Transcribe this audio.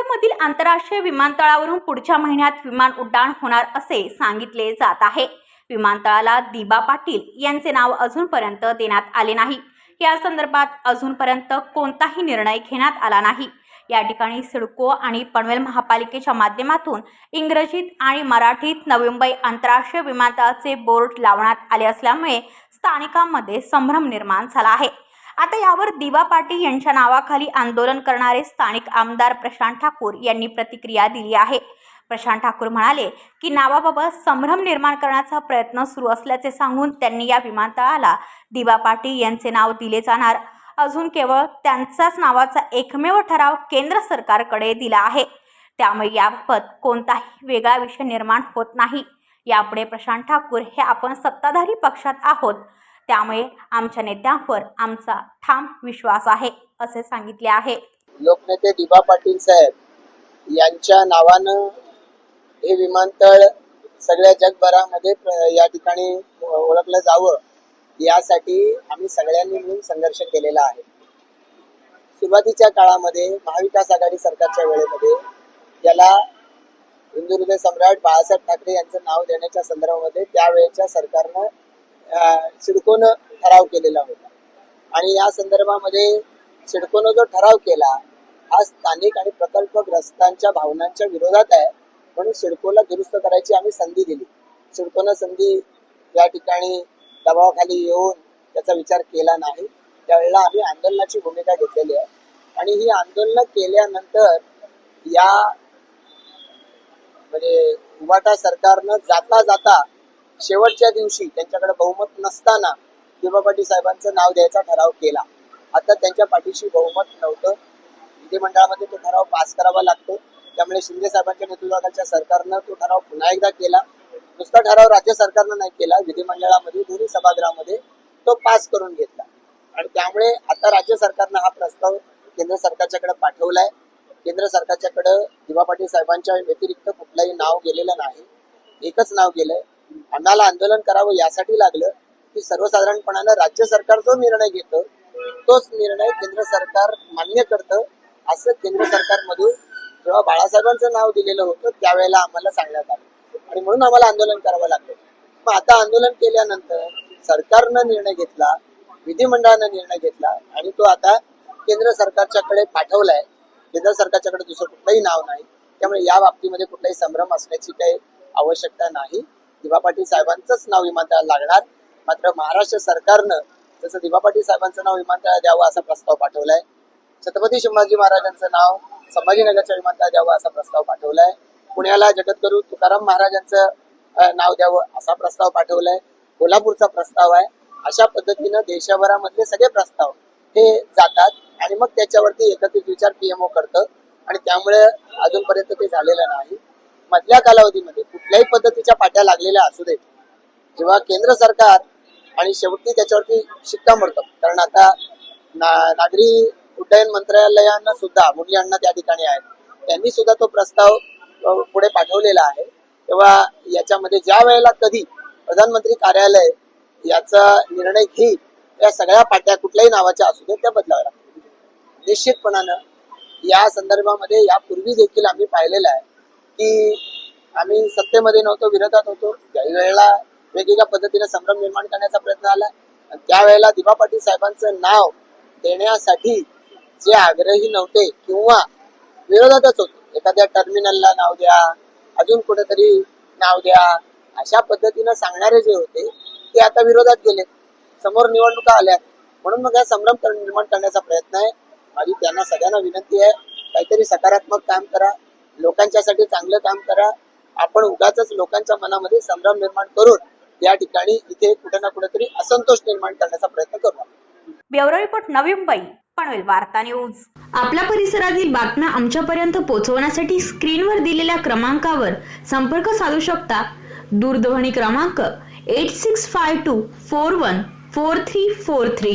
मुंबईमधील आंतरराष्ट्रीय विमानतळावरून पुढच्या महिन्यात विमान उड्डाण होणार असे सांगितले जात आहे. विमानतळाला दिबा पाटील यांचे नाव अजूनपर्यंत देण्यात आले नाही. या संदर्भात अजूनपर्यंत कोणताही निर्णय घेण्यात आला नाही. या ठिकाणी सिडको आणि पनवेल महापालिकेच्या माध्यमातून इंग्रजीत आणि मराठीत नवी मुंबई आंतरराष्ट्रीय विमानतळाचे बोर्ड लावण्यात आले असल्यामुळे स्थानिकांमध्ये संभ्रम निर्माण झाला आहे. आता यावर दिवा पाटील यांच्या नावाखाली आंदोलन करणारे स्थानिक आमदार प्रशांत ठाकूर यांनी प्रतिक्रिया दिली आहे. प्रशांत ठाकूर म्हणाले की नावाबाबत संभ्रम निर्माण करण्याचा प्रयत्न सुरू असल्याचे सांगून त्यांनी या विमानतळाला दिवा पाटील यांचे नाव दिले जाणार. अजून केवळ त्यांचाच नावाचा एकमेव ठराव केंद्र सरकारकडे दिला आहे. त्यामुळे याबाबत कोणताही वेगळा विषय निर्माण होत नाही. यापुढे प्रशांत ठाकूर हे आपण सत्ताधारी पक्षात आहोत. त्यामुळे आमच्या नेत्यांवर आमचा ठाम विश्वास आहे असे सांगितले आहे. लोकनेते दिबा पाटील साहेब यांच्या नावानं हे विमानतळ सगळ्या जगभरामध्ये या ठिकाणी ओळखलं जावं यासाठी आम्ही सगळ्यांनी मिळून संघर्ष केलेला आहे. सुरुवातीच्या काळामध्ये महाविकास आघाडी सरकारच्या वेळेमध्ये याला हिंदू हृदय सम्राट बाळासाहेब ठाकरे यांचं नाव देण्याच्या संदर्भामध्ये त्यावेळेच्या सरकारनं सिडकोनं ठराव केलेला होता. आणि या संदर्भामध्ये सिडकोनं जो ठराव केला हा स्थानिक आणि प्रकल्पग्रस्तांच्या भावनांच्या विरोधात आहे. म्हणून सिडकोला दुरुस्त करायची आम्ही संधी दिली. सिडकोनं संधी या ठिकाणी दबावाखाली येऊन त्याचा विचार केला नाही. त्यावेळेला आम्ही आंदोलनाची भूमिका घेतलेली आहे. आणि ही आंदोलनं केल्यानंतर या म्हणजे उभाटा सरकारनं जाता जाता शेवटच्या दिवशी त्यांच्याकडे बहुमत नसताना दिबा पाटील साहेबांचं नाव द्यायचा ठराव केला. आता त्यांच्या पाठीशी बहुमत नव्हतं. विधिमंडळामध्ये तो ठराव पास करावा लागतो. त्यामुळे शिंदे साहेबांच्या नेतृत्वाखालच्या सरकारनं तो ठराव पुन्हा एकदा केला. नुसता ठराव राज्य सरकारनं नाही केला. विधिमंडळामध्ये दोन्ही सभागृहामध्ये तो पास करून घेतला. आणि त्यामुळे आता राज्य सरकारनं हा प्रस्ताव केंद्र सरकारच्याकडे पाठवलाय. केंद्र सरकारच्याकडे दिवा पाटील साहेबांच्या व्यतिरिक्त कुठलंही नाव गेलेलं नाही. एकच नाव गेलंय. अण्णाला आंदोलन करावं यासाठी लागलं की सर्वसाधारणपणानं राज्य सरकार जो निर्णय घेतं तोच निर्णय केंद्र सरकार मान्य करतं असं केंद्र सरकारमधून जेव्हा बाळासाहेबांचं नाव दिलेलं होतं त्यावेळेला आम्हाला सांगण्यात आलं. आणि म्हणून आम्हाला आंदोलन करावं लागलं. मग आता आंदोलन केल्यानंतर सरकारनं निर्णय घेतला विधिमंडळानं निर्णय घेतला आणि तो आता केंद्र सरकारच्याकडे पाठवलाय. केंद्र सरकारच्याकडे दुसरं कुठलंही नाव नाही. त्यामुळे या बाबतीमध्ये कुठलाही संभ्रम असण्याची काही आवश्यकता नाही. दिवा पाटील साहेबांचंच नाव विमानतळाला लागणार. मात्र महाराष्ट्र सरकारनं जसं दिवा पाटील साहेबांचं नाव विमानतळाला द्यावं असा प्रस्ताव पाठवलाय. छत्रपती शिवाजी महाराजांचं नाव संभाजीनगरच्या विमानतळाला द्यावं असा प्रस्ताव पाठवलाय. पुण्याला जगद्गुरु तुकाराम महाराजांचं नाव द्यावं असा प्रस्ताव पाठवलाय. कोल्हापूरचा प्रस्ताव आहे. अशा पद्धतीनं देशभरामधले सगळे प्रस्ताव हे जातात आणि मग त्याच्यावरती एकत्रित विचार पीएमओ करतं. आणि त्यामुळे अजूनपर्यंत ते झालेलं नाही. मधल्या कालावधीमध्ये कुठल्याही पद्धतीच्या पाट्या लागलेल्या असू देत जेव्हा केंद्र सरकार आणि शेवटी त्याच्यावरती शिक्कामोर्तब कारण आता ना- नागरी उड्डयन मंत्रालयानं सुद्धा मुली अण्णा त्या ठिकाणी आहेत त्यांनी सुद्धा तो प्रस्ताव पुढे पाठवलेला आहे. तेव्हा याच्यामध्ये ज्या वेळेला कधी प्रधानमंत्री कार्यालय याचा निर्णय घेईल या सगळ्या पाट्या कुठल्याही नावाच्या असू देत त्या बदलाव्या लागतील. निश्चितपणानं या संदर्भामध्ये यापूर्वी देखील आम्ही पाहिलेलं आहे की आम्ही सत्तेमध्ये नव्हतो विरोधात होतो. काही वेळेला वेगवेगळ्या पद्धतीने संभ्रम निर्माण करण्याचा प्रयत्न आला. आणि त्यावेळेला दिबा पाटील साहेबांचं नाव देण्यासाठी जे आग्रही नव्हते किंवा विरोधातच होते. एखाद्या टर्मिनलला नाव द्या अजून कुठेतरी नाव द्या अशा पद्धतीनं सांगणारे जे होते ते आता विरोधात गेले. समोर निवडणुका आल्या. म्हणून मग हा संभ्रम निर्माण करण्याचा प्रयत्न आहे. माझी त्यांना सगळ्यांना विनंती आहे. काहीतरी सकारात्मक काम करा. लोकांच्यासाठी चांगलं काम करा. आपण उगाच लोकांच्या मनामध्ये संभ्रम निर्माण करून या ठिकाणी इथे कुठे ना कुठेतरी असंतोष निर्माण करण्याचा प्रयत्न करू ब्युरो रिपोर्ट नवी मुंबई पनवेल वार्ता न्यूज. आपल्या परिसरातील बातम्या आमच्यापर्यंत पोहोचवण्यासाठी स्क्रीनवर दिलेल्या क्रमांकावर संपर्क साधू शकता. दूरध्वनी क्रमांक eight six five two four one four three four three